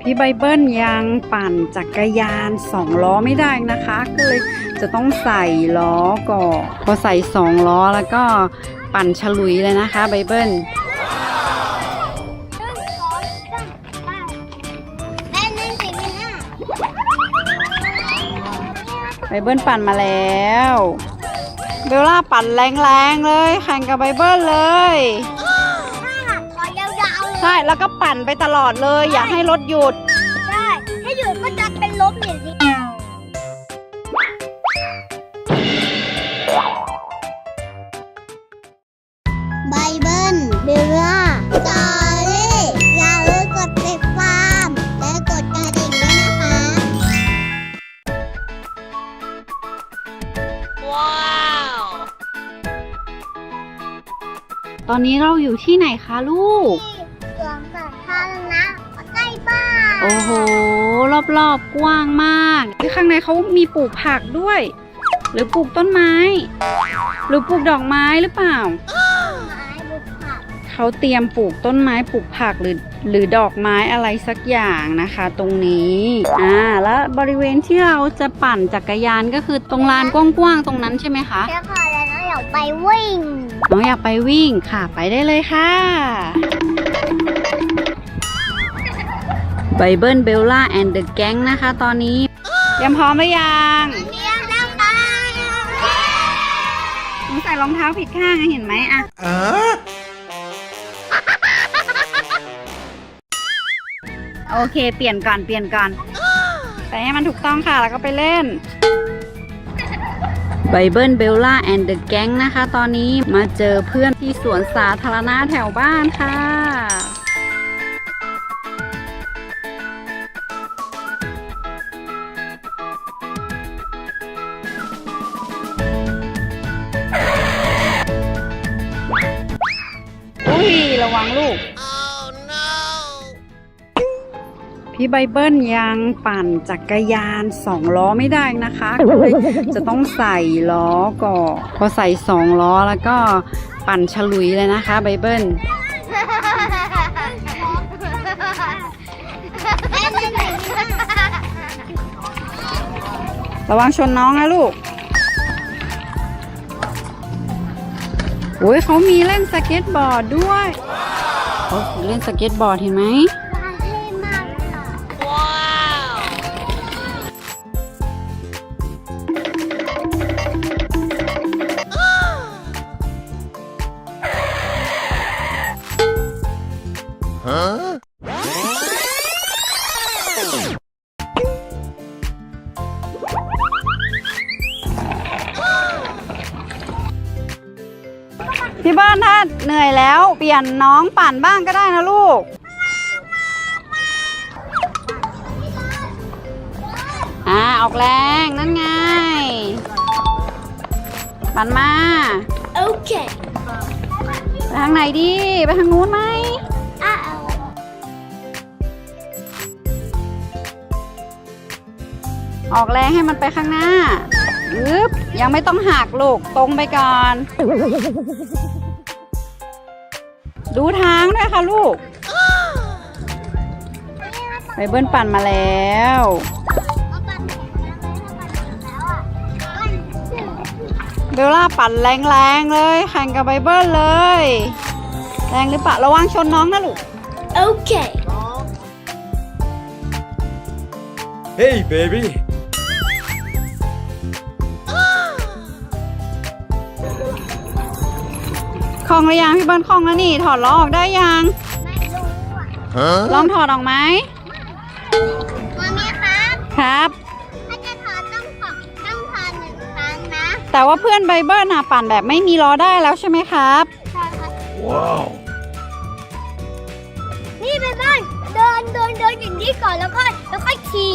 พี่ไบเบิลยังปั่นจักรยานสองล้อไม่ได้นะคะ ก็เลยจะต้องใส่ล้อก่อนพอใส่สองล้อแล้วก็ปั่นฉลุยเลยนะคะไบเบิลไบเบิลปั่นมาแล้ว เบลล่าปั่นแรงๆเลยแข่งกับไบเบิลเลย ใช่แล้วก็ปั่นไปตลอดเลย อย่าให้รถหยุด ใช่ถ้าหยุดก็จะเป็นลมอย่างนี้ไบเบิลเบลล่าจอรี่อย่าลืมกดติดตามและกดกระดิ่งด้วยนะคะตอนนี้เราอยู่ที่ไหนคะลูก โอ้โห รอบๆ กว้างมากข้างในเขามีปลูกผักด้วย หรือปลูกต้นไม้ หรือปลูกดอกไม้หรือเปล่าไม้บุกผักเขาเตรียมปลูกต้นไม้ปลูกผักหรือหรือดอกไม้อะไรสักอย่างนะคะ ตรงนี้ อ่า แล้วบริเวณที่เราจะปั่นจักรยานก็คือตรงลานกว้างๆ ตรงนั้นใช่ไหมคะแค่พอแล้วนะอยากไปวิ่ง น้องอยากไปวิ่งค่ะ ไปได้เลยค่ะ ไบเบิลเบลล่าแอนด์เดอะแก๊งนะคะ ตอนนี้เตรียมพร้อมหรือยังเรียนแล้วไปหนูใส่รองเท้าผิดข้างอะเห็นไหมอะโอเค เปลี่ยนก่อนเปลี่ยนก่อนใส่ให้มันถูกต้องค่ะแล้วก็ไปเล่นไบเบิลเบลล่าแอนด์เดอะแก๊งนะคะ ตอนนี้มาเจอเพื่อนที่สวนสาธารณะแถวบ้านค่ะ ระวังลูก พี่ไบเบิลยังปั่นจักรยานสองล้อไม่ได้นะคะก็เลยจะต้องใส่ล้อก่อนพอใส่สองล้อแล้วก็ปั่นฉลุยเลยนะคะไบเบิลแม่นั่งไหนนะระวังชนน้องนะลูก อ้ยเขามีเล่นสเก็ตบอร์ดด้วย เล่นสเก็ตบอร์ดเห็นไหม พี่เบิ้ลถ้าเหนื่อยแล้วเปลี่ยนน้องปั่นบ้างก็ได้นะลูก อ่าออกแรงนั่นไง ปั่นมา โอเค ไปทางไหนดี ไปทางนู้นไหมอ้าวออกแรงให้มันไปข้างหน้า อึ๊บยังไม่ต้องหักลูกตรงไปก่อน ดูทางด้วยค่ะลูกไปเบิ้ลปั่นมาแล้วเอาปั่นแข่งกันไหมถ้าปั่นแข่งแล้วอะปั่นเบลล่าปั่นแรงๆเลย แข่งกับไบเบิลเลย แรงหรือเปล่าระวังชนน้องนะลูก โอเค Hey, baby. องหรือยังพี่เบิ้ลคล่องแล้วนี่ถอดล้อออกได้ยังไม่รู้อะ Huh? ลองถอดออกไหมมามีครับครับ ถ้าจะถอดต้องถอดต้องถอดหนึ่งครั้งนะแต่ว่าเพื่อนไบเบิลน่ะปั่นแบบไม่มีล้อได้แล้วใช่ไหมครับใช่ครับ Wow. นี่เป็นบ้านเดินเดินเดินอย่างนี้ก่อนแล้วก็แล้วก็ขี่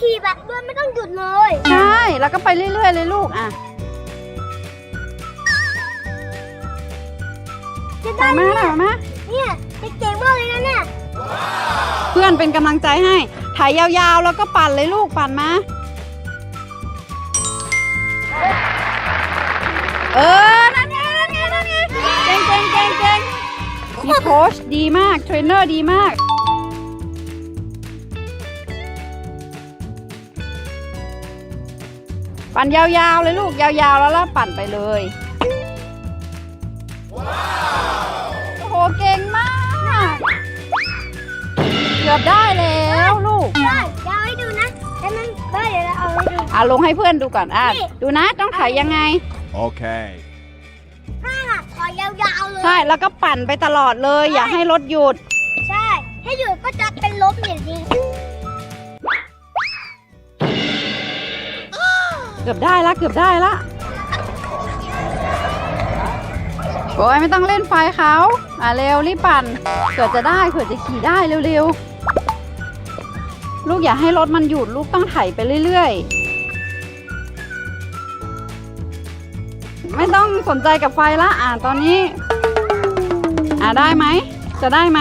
ขี่แบบเดินไม่ต้องหยุดเลย ใช่ แล้วก็ไปเรื่อยๆเลยลูกอะ จะถ่าได้ยมาถ่ายมา เนี่ยเจ๋งมากเลยนะเนี่ยเพื่อนเป็นกำลังใจให้ ถ่ายยาวๆ แล้วก็ปั่นเลยลูกปั่นมา เออ นั่นไงนั่นไงนั่นไงเก่งเก่งเก่งเก่งมีโค้ชดีมาก เทรนเนอร์ดีมาก ปั่นยาวๆเลยลูกยาวๆแล้วล่ะปั่นไปเลยโอ้โหเก่งมาก เกือบได้แล้วลูกได้เดี๋ยวให้ดูนะแล้วมันก็เดี๋ยวเราเอาให้ดู อะลงให้เพื่อนดูก่อนอะนี่ ดูนะต้องถ่ายยังไง Okay. ข้างอะขอยาวๆเลย ใช่แล้วก็ปั่นไปตลอดเลย อย่าให้รถหยุด ใช่ถ้าหยุดก็จะเป็นลบอย่างนี้ กือบได้ละเกือบได้ละโอ้ยไม่ต้องเล่นไฟเขาอะเร็วรีบปั่นเผื่อจะได้เผื่อจะขี่ได้เร็วๆ ลูกอย่าให้รถมันหยุดลูกต้องไถไปเรื่อยๆ ไม่ต้องสนใจกับไฟละอะตอนนี้ อะได้ไหม จะได้ไหม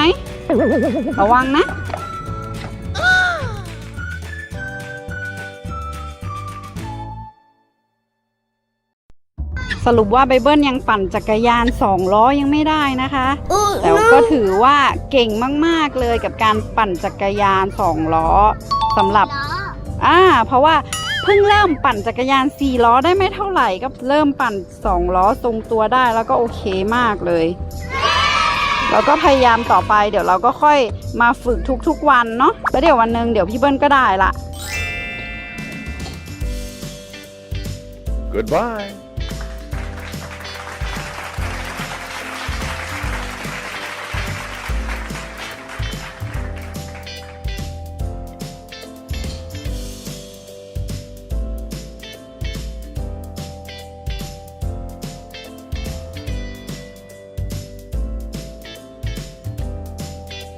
ระวังนะ สรุปว่าไบเบิลยังปั่นจักรยานสองล้อยังไม่ได้นะคะ แต่ก็ถือว่าเก่งมากๆเลยกับการปั่นจักรยานสองล้อสำหรับอ่าเพราะว่าเพิ่งเริ่มปั่นจักรยานสี่ล้อได้ไม่เท่าไหร่ก็เริ่มปั่นสองล้อทรงตัวได้แล้วก็โอเคมากเลยเราก็พยายามต่อไปเดี๋ยวเราก็ค่อยมาฝึกทุกๆวันเนาะแล้วเดี๋ยววันหนึ่งเดี๋ยวพี่เบิ้ลก็ได้ละ Goodbye.